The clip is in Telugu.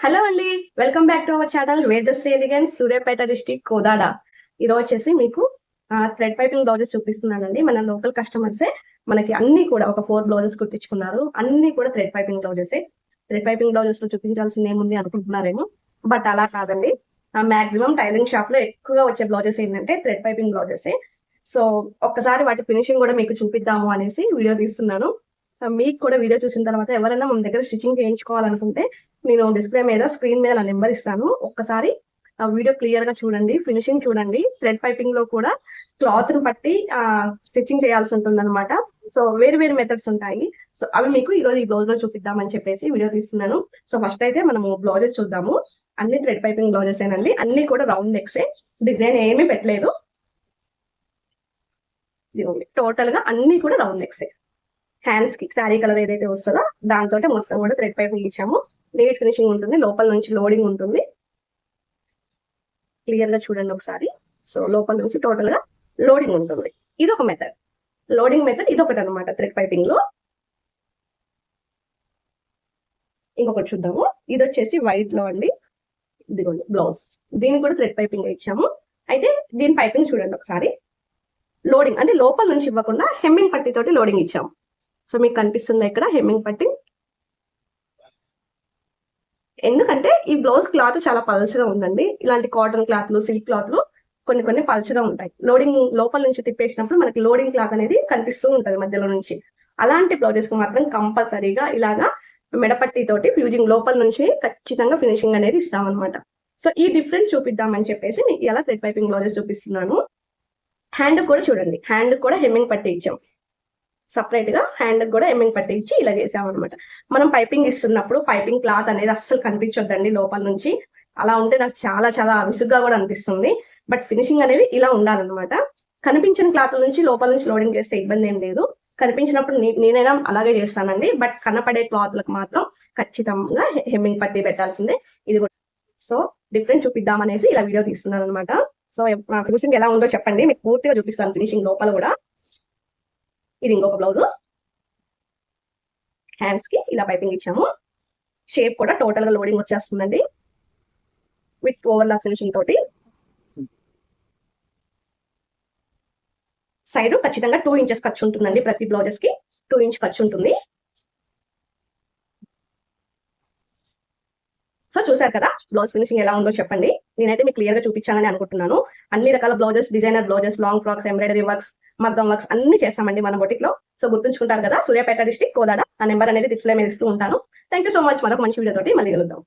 హలో అండి welcome back to our channel Vedashree elegant Suryapet district Kodad. ఈరోజు వచ్చేసి మీకు థ్రెడ్ పైపింగ్ బ్లౌజెస్ చూపిస్తున్నానండి. మన లోకల్ కస్టమర్సే మనకి అన్ని కూడా ఒక ఫోర్ బ్లౌజెస్ కుట్టించుకున్నారు. అన్ని కూడా థ్రెడ్ పైపింగ్ బ్లౌజెసే థ్రెడ్ పైపింగ్ బ్లౌజెస్లో చూపించాల్సింది ఏముంది అనుకుంటున్నారేమో. బట్ అలా కాదండి. మాక్సిమం టైలింగ్ షాప్లో ఎక్కువగా వచ్చే బ్లౌజెస్ ఏంటంటే థ్రెడ్ పైపింగ్ బ్లౌజెస్ సో ఒక్కసారి వాటి ఫినిషింగ్ కూడా మీకు చూపిద్దాము అనేసి వీడియో తీస్తున్నాను. మీకు కూడా వీడియో చూసిన తర్వాత ఎవరైనా మన దగ్గర స్టిచ్చింగ్ చేయించుకోవాలనుకుంటే నేను డిస్ప్లే మీద స్క్రీన్ మీద నా నెంబర్ ఇస్తాను. ఒక్కసారి ఆ వీడియో క్లియర్గా చూడండి ఫినిషింగ్ చూడండి. థ్రెడ్ పైపింగ్లో కూడా క్లాత్ని బట్టి స్టిచ్చింగ్ చేయాల్సి ఉంటుంది అనమాట సో వేరు వేరు మెథడ్స్ ఉంటాయి. సో అవి మీకు ఈ రోజు ఈ బ్లౌజ్లో చూపిద్దామని చెప్పేసి వీడియో తీస్తున్నాను. సో ఫస్ట్ అయితే మనము బ్లౌజెస్ చూద్దాము. అన్ని థ్రెడ్ పైపింగ్ బ్లౌజెస్ ఏనండి. అన్ని కూడా రౌండ్ నెక్సే డిజైన్ ఏమీ పెట్టలేదు. టోటల్గా అన్ని కూడా రౌండ్ నెక్స్ హ్యాండ్స్కి శారీ కలర్ ఏదైతే వస్తుందో దాంతో మొత్తం కూడా థ్రెడ్ పైపింగ్ ఇచ్చాము లేట్ ఫినిషింగ్ ఉంటుంది లోపల నుంచి లోడింగ్ ఉంటుంది. క్లియర్గా చూడండి ఒకసారి. సో లోపల నుంచి టోటల్గా లోడింగ్ ఉంటుంది. ఇది ఒక మెథడ్ లోడింగ్ మెథడ్ ఇది ఒకటి అనమాట థ్రెడ్ పైపింగ్లో. ఇంకొకటి చూద్దాము. ఇది వచ్చేసి వైట్లో అండి. ఇదిగోండి బ్లౌజ్ దీనికి కూడా థ్రెడ్ పైపింగ్ ఇచ్చాము. అయితే దీని పైపింగ్ చూడండి ఒకసారి. లోడింగ్ అంటే లోపల నుంచి ఇవ్వకుండా హెమ్మింగ్ పట్టితోటి లోడింగ్ ఇచ్చాము. సో మీకు కనిపిస్తుంది ఇక్కడ హెమ్మింగ్ పట్టి ఎందుకంటే ఈ బ్లౌజ్ క్లాత్ చాలా పల్చగా ఉందండి. ఇలాంటి కాటన్ క్లాత్లు సిల్క్ క్లాత్లు కొన్ని కొన్ని పల్చగా ఉంటాయి. లోడింగ్ లోపల నుంచి తిప్పేసినప్పుడు మనకి లోడింగ్ క్లాత్ అనేది కనిపిస్తూ ఉంటుంది మధ్యలో నుంచి. అలాంటి బ్లౌజెస్ మాత్రం కంపల్సరీగా ఇలాగా మెడపట్టి తోటి ఫ్యూజింగ్ లోపల నుంచి ఖచ్చితంగా ఫినిషింగ్ అనేది ఇస్తామన్నమాట. సో ఈ డిఫరెన్స్ చూపిద్దామని చెప్పేసి మీకు ఇలా థ్రెడ్ పైపింగ్ బ్లౌజెస్ చూపిస్తున్నాను. హ్యాండ్ కూడా చూడండి. హ్యాండ్ కూడా హెమ్మింగ్ పట్టి ఇచ్చాం. సపరేట్గా హ్యాండ్ కూడా ఎమ్మింగ్ పట్టి ఇచ్చి ఇలా చేసామన్నమాట. మనం పైపింగ్ ఇస్తున్నప్పుడు పైపింగ్ క్లాత్ అనేది అస్సలు కనిపించొద్దండి లోపల నుంచి. అలా ఉంటే నాకు చాలా చాలా విసుగ్గా కూడా అనిపిస్తుంది. బట్ ఫినిషింగ్ అనేది ఇలా ఉండాలన్నమాట. కనిపించిన క్లాత్ నుంచి లోపల నుంచి లోడింగ్ చేస్తే ఇబ్బంది ఏం లేదు. కనిపించినప్పుడు నేనైనా అలాగే చేస్తానండి. బట్ కనపడే క్లాత్లకు మాత్రం ఖచ్చితంగా హెమ్మింగ్ పట్టి పెట్టాల్సిందే. ఇది కూడా. సో డిఫరెంట్ చూపిద్దాం అనేసి ఇలా వీడియో తీస్తున్నాను అనమాట సో నా ఫినిషింగ్ ఎలా ఉందో చెప్పండి. మీకు పూర్తిగా చూపిస్తాను ఫినిషింగ్ లోపల కూడా. ఇది ఇంకొక బ్లౌజ్ హ్యాండ్స్కి ఇలా పైపింగ్ ఇచ్చాము. షేప్ కూడా టోటల్గా లోడింగ్ వచ్చేస్తుందండి. విత్ ఓవర్లాక్ ఫినిషింగ్ తోటి. సైడ్ ఖచ్చితంగా టూ ఇంచెస్ ఖర్చు ఉంటుందండి ప్రతి బ్లౌజెస్కి. టూ ఇంచ్ ఖర్చు ఉంటుంది. సో చూసారు కదా బ్లౌజ్ ఫినిషింగ్ ఎలా ఉందో చెప్పండి. నేనైతే మీకు క్లియర్గా చూపించాలని అనుకుంటున్నాను. అన్ని రకాల blouses designer blouses long frocks embroidery works మగ్గం వర్క్స్ అన్ని చేస్తామండి మన బొటిక్లో. సో గుర్తుంచుకుంటారు కదా సూర్యాపేట డిస్టిక్ కోదాడ. ఆ నెంబర్ అనేది డిస్ప్లే మీద ఇస్తూ ఉంటాను. థ్యాంక్ యూ సో మచ్ మరొక మంచి వీడియో తోటి మళ్ళీ కలుద్దాం.